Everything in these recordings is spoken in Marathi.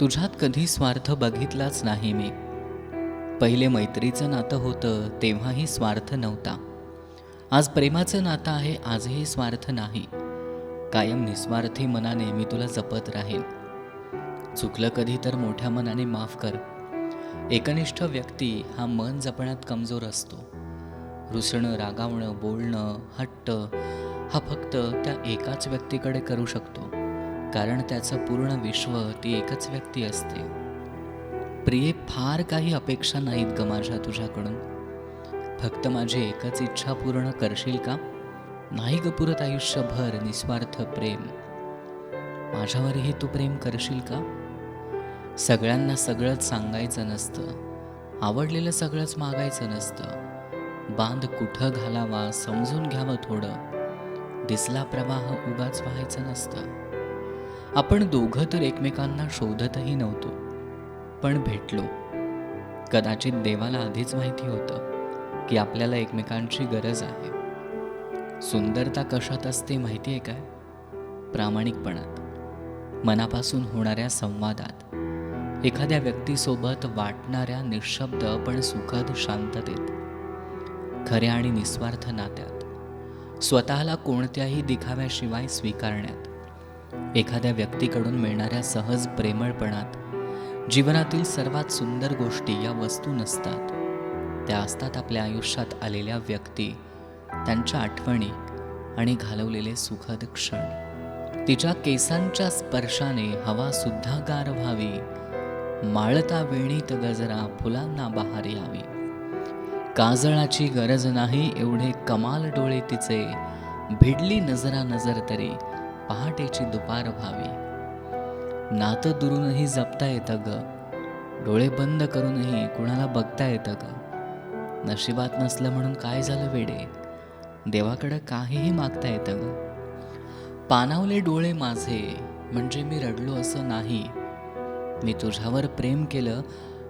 तुझ्यात कधी स्वार्थ बघितलाच नाही मी. पहिले मैत्रीचं नातं होतं तेव्हाही स्वार्थ नव्हता. आज प्रेमाचं नातं आहे आजही स्वार्थ नाही. कायम निस्वार्थी मनाने मी तुला जपत राहीन. चुकलं कधी तर मोठ्या मनाने माफ कर. एकनिष्ठ व्यक्ती हा मन जपण्यात कमजोर असतो. रुसणं रागावणं बोलणं हट्ट हा फक्त त्या एकाच व्यक्तीकडे करू शकतो. कारण त्याचं पूर्ण विश्व ती एकच व्यक्ती असते. प्रिये फार काही अपेक्षा नाहीत ग माझ्या तुझ्याकडून. फक्त माझी एकच इच्छा पूर्ण करशील का? नाही ग पुरत आयुष्यभर निस्वार्थ प्रेम. माझ्यावरही तू प्रेम करशील का? सगळ्यांना सगळंच सांगायचं नसतं. आवडलेलं सगळंच मागायचं नसतं. बांध कुठं घालावा समजून घ्यावं थोडं. दिसला प्रवाह उगाच व्हायचं नसतं. आपण दोघं तर एकमेकांना शोधतही नव्हतो पण भेटलो. कदाचित देवाला आधीच माहिती होतं की आपल्याला एकमेकांची गरज आहे. सुंदरता कशात असते माहिती आहे काय? प्रामाणिकपणात. मनापासून होणाऱ्या संवादात. एखाद्या व्यक्तीसोबत वाटणाऱ्या निशब्द पण सुखद शांततेत. खऱ्या आणि निस्वार्थ नात्यात. स्वतःला कोणत्याही दिखाव्याशिवाय स्वीकारण्यात. एखाद्या व्यक्तीकडून मिळणाऱ्या सहज प्रेमळपणात जीवनातील सर्वात सुंदर गोष्टी या वस्तू नसतात. त्या असतात आपल्या आयुष्यात आलेल्या व्यक्ती त्यांच्या आठवणी आणि घालवलेले सुखद क्षण. तिच्या केसांच्या स्पर्शाने हवा सुद्धा गार व्हावी. माळता वेणीत गजरा फुलांना बहार यावी. काजळाची गरज नाही एवढे कमाल डोळे तिचे. भिडली नजरा नजर तरी पहाटेची दुपार व्हावी. नातं दुरूनही जपता येतं ग. डोळे बंद करूनही कुणाला बघता येतं ग. नशिबात नसलं म्हणून काय झालं वेडे? देवाकडं काहीही मागता येतं ग. पानावले डोळे माझे म्हणजे मी रडलो असं नाही. मी तुझ्यावर प्रेम केलं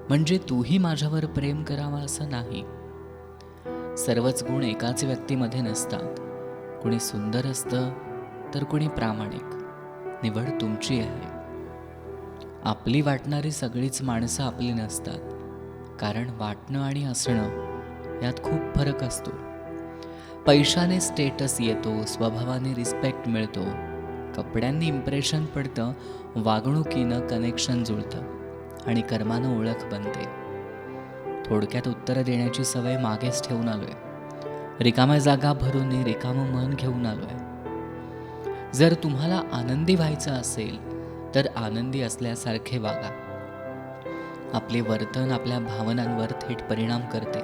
म्हणजे तूही माझ्यावर प्रेम करावा असं नाही. सर्वच गुण एकाच व्यक्तीमध्ये नसतात. कुणी सुंदर असतं तर कुणी प्रामाणिक. निवड तुमची आहे. आपली वाटणारी सगळीच माणसं आपली नसतात. कारण वाटणं आणि असणं यात खूप फरक असतो. पैशाने स्टेटस येतो स्वभावाने रिस्पेक्ट मिळतो. कपड्यांनी इम्प्रेशन पडतं वागणुकीनं कनेक्शन जुळतं आणि कर्मानं ओळख बनते. थोडक्यात उत्तरं देण्याची सवय मागेच ठेवून आलोय. रिकाम्या जागा भरून रिकामं मन घेऊन आलोय. जर तुम्हाला आनंदी व्हायचं असेल तर आनंदी असल्यासारखे वागा. आपले वर्तन आपल्या भावनांवर थेट परिणाम करते.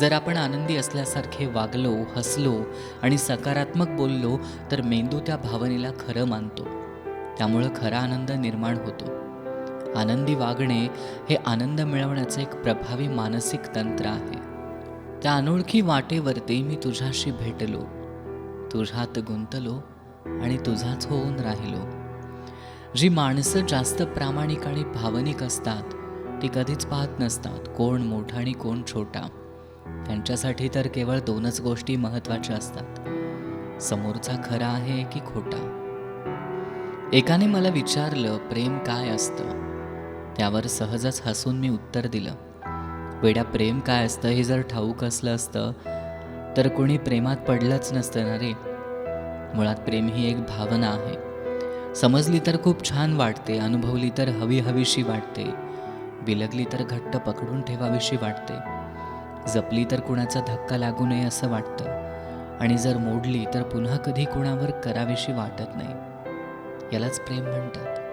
जर आपण आनंदी असल्यासारखे वागलो हसलो आणि सकारात्मक बोललो तर मेंदू त्या भावनेला खरं मानतो. त्यामुळं खरा आनंद निर्माण होतो. आनंदी वागणे हे आनंद मिळवण्याचं एक प्रभावी मानसिक तंत्र आहे. त्या अनोळखी वाटेवरती मी तुझ्याशी भेटलो. तुझ्यात गुंतलो. आणि तुझाच होऊन राहिलो. जी माणसं जास्त प्रामाणिक आणि भावनिक असतात ती कधीच पाहत नसतात कोण मोठा आणि कोण छोटा. त्यांच्यासाठी तर केवळ दोनच गोष्टी महत्त्वाच्या असतात. समोरचा खरा आहे की खोटा? एकाने मला विचारलं प्रेम काय असतं? त्यावर सहजच हसून मी उत्तर दिलं वेड्या प्रेम काय असतं हे जर ठाऊक असलं असतं तर कोणी प्रेमात पडलंच नसतं ना रे. मुळात प्रेम ही एक भावना आहे. समजली तर खूप छान वाटते अनुभवली तर हवी हवीशी वाटते बिलगली तर घट्ट पकडून ठेवावीशी वाटते जपली तर कुणाचा धक्का लागू नये असं वाटतं आणि जर मोडली तर पुन्हा कधी कुणावर करावीशी वाटत नाही. यालाच प्रेम म्हणतात.